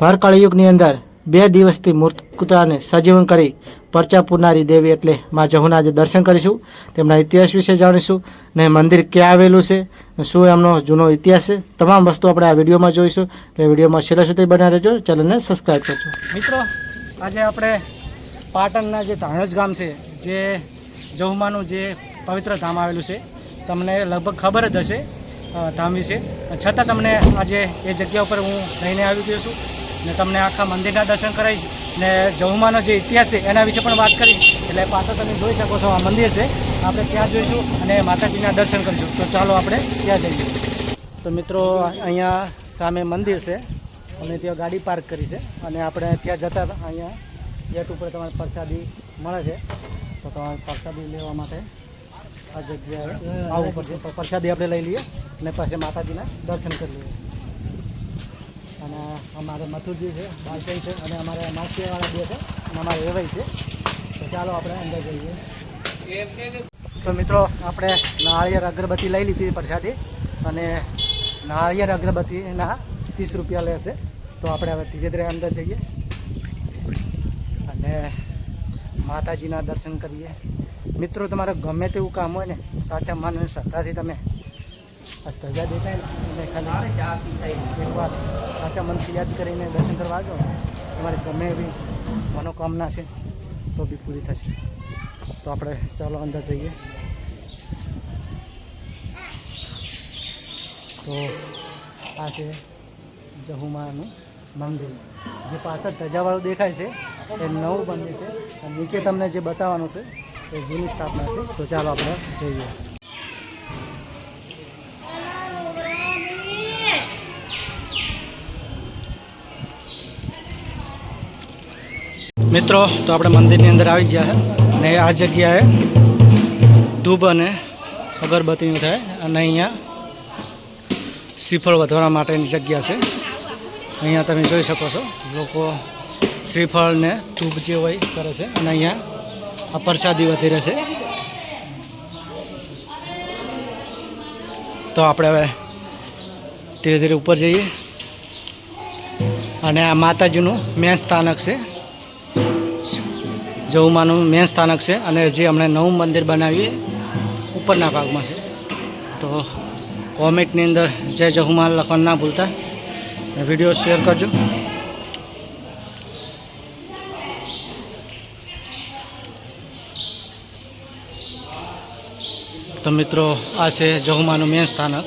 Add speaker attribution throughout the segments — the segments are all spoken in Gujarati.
Speaker 1: ભર કળિયુગની અંદર બે દિવસથી મૂર્ત કૂતરાને સજીવન કરી પરચા પૂરનારી દેવી એટલે મા જહુના આજે દર્શન કરીશું, તેમના ઇતિહાસ વિશે જાણીશું ને મંદિર ક્યાં આવેલું છે શું એમનો જૂનો ઇતિહાસ છે, તમામ વસ્તુ આપણે આ વિડીયોમાં જોઈશું. એટલે વિડીયોમાં છેલ્લા સુધી બના રહેજો, ચેનલને સબસ્ક્રાઈબ કરજો. મિત્રો, આજે આપણે પાટણના જે ધાણોજ ગામ છે, જે જહુમાનું જે પવિત્ર ધામ આવેલું છે, તમને લગભગ ખબર જ હશે ધામ વિશે. છતાં તમને આજે એ જગ્યા ઉપર હું લઈને આવી ગયો છું. ને તમને આખા મંદિરના દર્શન કરાવીશ ને જહુમાનો જે ઇતિહાસ છે, એના વિશે પણ વાત કરીશ. એટલે પાછળ તમે જોઈ શકો છો, આ મંદિર છે. આપણે ત્યાં જોઈશું અને માતાજીના દર્શન કરીશું. તો ચાલો આપણે ત્યાં જઈએ. તો મિત્રો, અહીંયા સામે મંદિર છે. અમે ત્યાં ગાડી પાર્ક કરી છે. અને આપણે ત્યાં જતા અહીંયા ગેટ ઉપર તમારે પ્રસાદી મળે છે. તો તમારે પ્રસાદી લેવા માટે આ જગ્યાએ આવવું પડશે. તો પ્રસાદી આપણે લઈ લઈએ અને પછી માતાજીના દર્શન કરી લઈએ. અને અમારે મથુરજી છે બાલકઈ છે અને અમારે માસીવાળા બે છે, અને અમારે એવાય છે. તો ચાલો આપણે અંદર જઈએ. તો મિત્રો, આપણે નાળિયેર અગરબત્તી લઈ લીધી પરસાદી અને નાળિયેર અગરબત્તીના ત્રીસ રૂપિયા લેશે તો આપણે હવે ધીરે ધીરે અંદર જઈએ અને માતાજીના દર્શન કરીએ. મિત્રો, તમારે ગમે તેવું કામ હોય ને, સાચા મન અને શ્રદ્ધાથી તમે આ ધજા દેખાય ને. એને ખાલી એકવાર સાચા મનથી યાદ કરીને દર્શન કરવા આવજો. તમારી ગમે એવી મનોકામના છે તો બી પૂરી થશે. તો આપણે ચાલો અંદર જઈએ. તો આ છે જહુમાનું મંદિર. જે પાછળ ધજાવાળું દેખાય છે એ નવું મંદિર છે. અને નીચે તમને જે બતાવવાનું છે એ જૂની સ્થાપના છે. તો ચાલો આપણે જઈએ. મિત્રો, તો આપણે મંદિરની અંદર આવી ગયા છે અને આ જગ્યાએ ધૂબ અને અગરબત્તીનું થાય. અને અહીંયા શ્રીફળ વધવા માટેની જગ્યા છે. અહીંયા તમે જોઈ શકો છો, લોકો શ્રીફળને ધૂબ જે હોય કરે છે. અને અહીંયા આ પ્રસાદી વધી રહે છે. તો આપણે હવે ધીરે ધીરે ઉપર જઈએ. અને આ માતાજીનું મેન સ્થાનક છે. જવુમાનું મેન સ્થાનક છે અને જે હમણાં નવું મંદિર બનાવીએ ઉપરના ભાગમાં છે. તો કોમેન્ટની અંદર જય જહુમાન લખવાનું ના ભૂલતા. વીડિયો શેર કરજો. તો મિત્રો, આ છે જહુમાનું મેન સ્થાનક.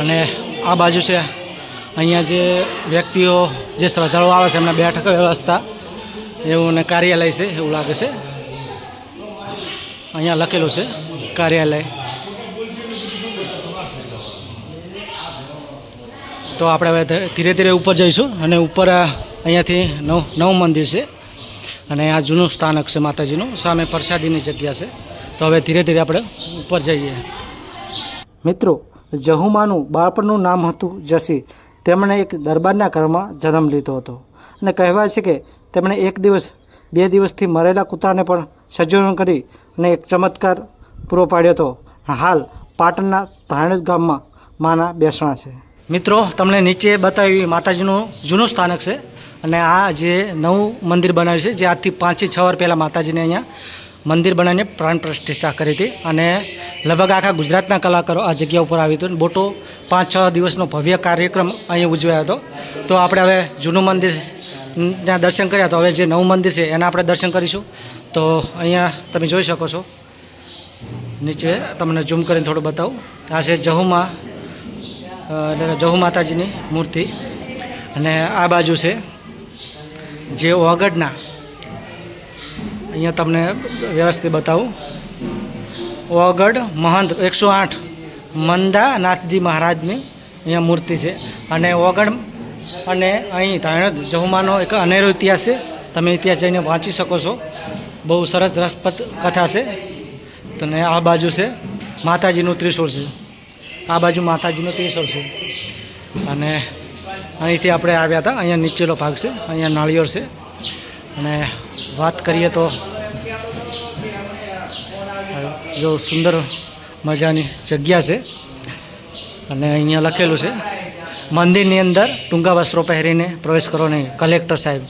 Speaker 1: અને આ બાજુ છે. અહીંયા જે વ્યક્તિઓ, જે શ્રદ્ધાળુઓ આવે છે, એમના બેઠક વ્યવસ્થા એવું ને કાર્યાલય છે એવું લાગે છે. અહીંયા લખેલું છે, કાર્યાલય. તો આપણે હવે ધીરે ધીરે ઉપર જઈશું અને ઉપર અહીંયાથી નવ, નવું મંદિર છે. અને આ જૂનું સ્થાનક છે માતાજીનું, સામે પ્રસાદીની જગ્યા છે. તો હવે ધીરે ધીરે આપણે ઉપર જઈએ. મિત્રો જહુમાનું બાળપણનું નામ હતું જસી. તેમણે એક દરબારના ઘરમાં જન્મ લીધો હતો. અને કહેવાય છે કે તેમણે એક દિવસ, બે દિવસથી મરેલા કૂતરાને પણ સજીવન કરી અને એક ચમત્કાર પૂરો પાડ્યો હતો. હાલ પાટણના ધાણેજ ગામમાં માના બેસણા છે. મિત્રો, તમને નીચે બતાવી માતાજીનું જૂનું સ્થાનક છે. અને આ જે નવું મંદિર બનાવ્યું છે, જે આજથી પાંચથી છ વાર પહેલાં માતાજીને અહીંયા મંદિર બનાવીને પ્રાણ પ્રતિષ્ઠા કરી હતી અને લગભગ આખા ગુજરાતના કલાકારો આ જગ્યા ઉપર આવ્યું હતું. મોટો પાંચ છ દિવસનો ભવ્ય કાર્યક્રમ અહીં ઉજવાયો હતો. તો આપણે હવે જૂનું મંદિર ત્યાં દર્શન કર્યા તો હવે જે નવું મંદિર છે એના આપણે દર્શન કરીશું. તો અહીંયા તમે જોઈ શકો છો. નીચે તમને ઝૂમ કરીને થોડું બતાવું. આ છે જહુમાં જહુ માતાજીની મૂર્તિ. અને આ બાજુ છે જે ઓગડના અહીંયા તમને વ્યવસ્થિત બતાવું. ઓગઢ મહંત એકસો આઠ. મંદા નાથજી મહારાજની અહીંયા મૂર્તિ છે. અને ઓગઢ અને અહીં ધાણદ જહુમાનો એક અનેરો ઇતિહાસ છે. તમે ઇતિહાસ જઈને વાંચી શકો છો. બહુ સરસ રસપ્રદ કથા છે. તને આ બાજુ છે માતાજીનું ત્રિશુળ છે. આ બાજુ માતાજીનું ત્રિશુળ છે. અને અહીંથી આપણે આવ્યા હતા. અહીંયા નીચેલો ભાગ છે. અહીંયા નાળિયેર છે. અને વાત કરીએ તો જો સુંદર મજાની જગ્યા છે. અને અહીંયા લખેલું છે, મંદિરની અંદર ટૂંકા વસ્ત્રો પહેરીને પ્રવેશ કરો નહીં. કલેક્ટર સાહેબ,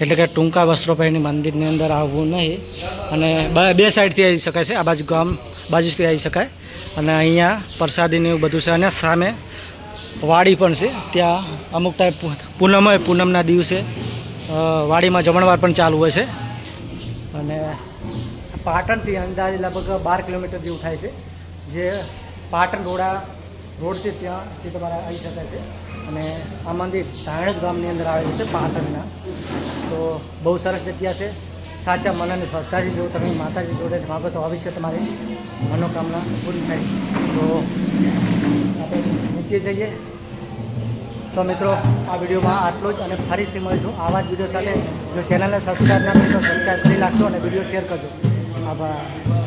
Speaker 1: એટલે કે ટૂંકા વસ્ત્રો પહેરીને મંદિરની અંદર આવવું નહીં. અને બ- સાઈડથી આવી શકાય છે, આ બાજુ ગામ બાજુથી આવી શકાય. અને અહીંયા પ્રસાદીને એવું બધું છે, અને સામે વાડી પણ છે. ત્યાં અમુક ટાઈપ પૂનમ હોય પૂનમના દિવસે વાડીમાં જમણવાર પણ ચાલુ હોય છે. અને પાટણથી અંદાજે લગભગ બાર કિલોમીટર જેવું થાય છે. જે પાટણ રોડા રોડ છે ત્યાંથી તમારે આવી શકાય છે. અને આ મંદિર ધાણક ગામની અંદર આવેલું છે પાટણના. તો બહુ સરસ જગ્યા છે. સાચા મન અને શ્રદ્ધાથી જો તમે માતાજી જોડે માગો તો અવશ્ય તમારી મનોકામના પૂરી થાય. તો આપણે નીચે જઈએ. તો મિત્રો, આ વિડીયોમાં આટલું જ અને ફરીથી મળીશું આવા જ વીડિયો સાથે. જો ચેનલને સબસ્ક્રાઈબ ના કરી તો સબસ્ક્રાઈબ કરી નાખજો અને વીડિયો શેર કરજો. આભાર.